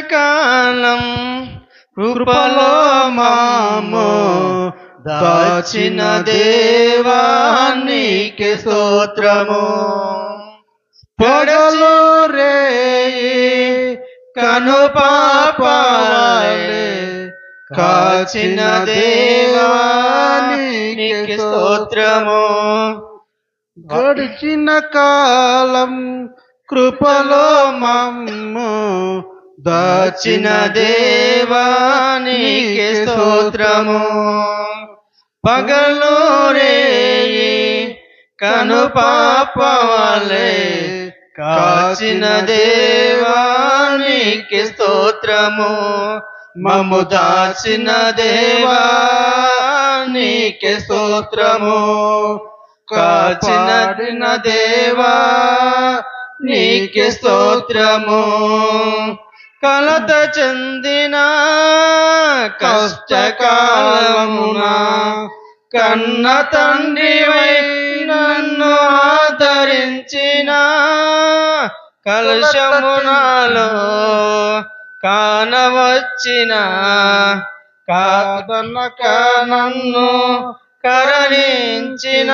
కాలం కృపలో మాము దాచిన దేవానికి స్తోత్రము. పొడలు రే కను పాపాలే కాచిన దేవానికి స్తోత్రము. గడిచిన కాలం కృపలో మమ్ము దాచిన దేవానికి స్తోత్రము. పగలు రే కను పాపవలే కాచిన దేవానికి స్తోత్రము. మము దాచిన దేవానికి స్తోత్రము. కాచిన దేవా నీకే స్తోత్రము. కలత చెందిన కష్టకాలమున కన్న తండ్రివై నన్ను ఆదరించిన కలుషమునాలో కానవచ్చిన కాదనక నన్ను కరణించిన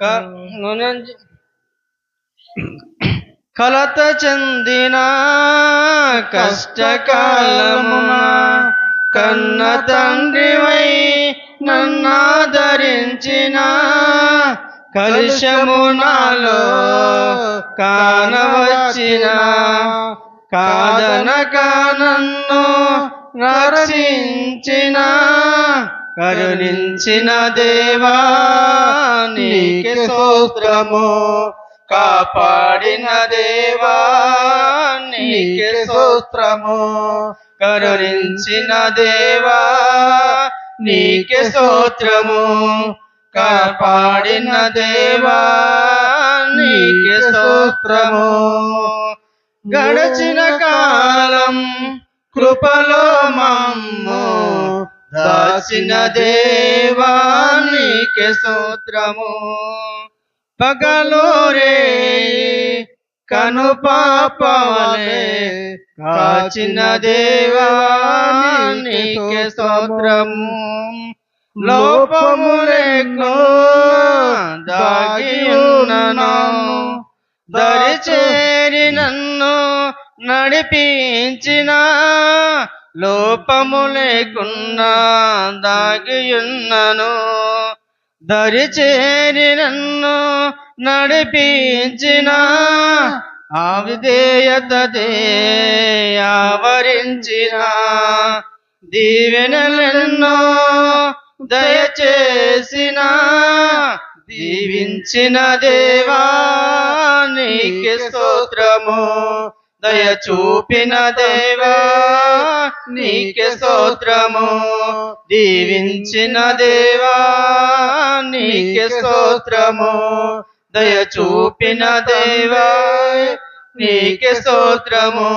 కన్ను కలత చెందిన కష్టకాలమున కన్న తండ్రివై నన్నాదరించిన కలుషమునాలో కానవచ్చిన కాదనక నన్ను రక్షించిన కరుణించిన దేవా నీకే స్తోత్రము. కాపాడిన దేవా నీకే స్తోత్రము. కరుణించిన దేవా నీకే స్తోత్రము. కాపాడిన దేవా నీకే స్తోత్రము. గడచిన కాలం కృపలో మమ్ము. దాచిన దేవా నీకే స్తోత్రము. పగలోరే కను పాపవలే కాచిన దేవానికి నీకే స్తోత్రము. లోపములేకో దాగి ఉన్నను. దరి చేరి నన్ను నడిపించిన లోపము లేకున్నా దాగియున్నను దరిచేరి నన్ను నడిపించిన ఆ విధేయతదే ఆవరించిన దీవెనలెన్నో దయచేసిన దీవించిన దేవా నీకే స్తోత్రము. దయ చూపిన దేవా నీకే స్తోత్రము. దీవించిన దేవా నీకే స్తోత్రము. దయ చూపిన దేవా నీకే స్తోత్రము.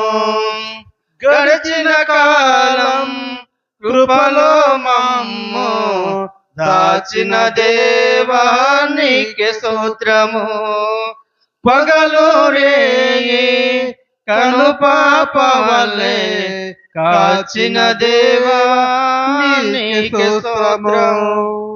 గడిచిన కాలం కృపలో మమ్ము దాచిన దేవా నీకే స్తోత్రము. పగలు రే కను పాపవలే కాచిన దేవా నీకే స్తోత్రము.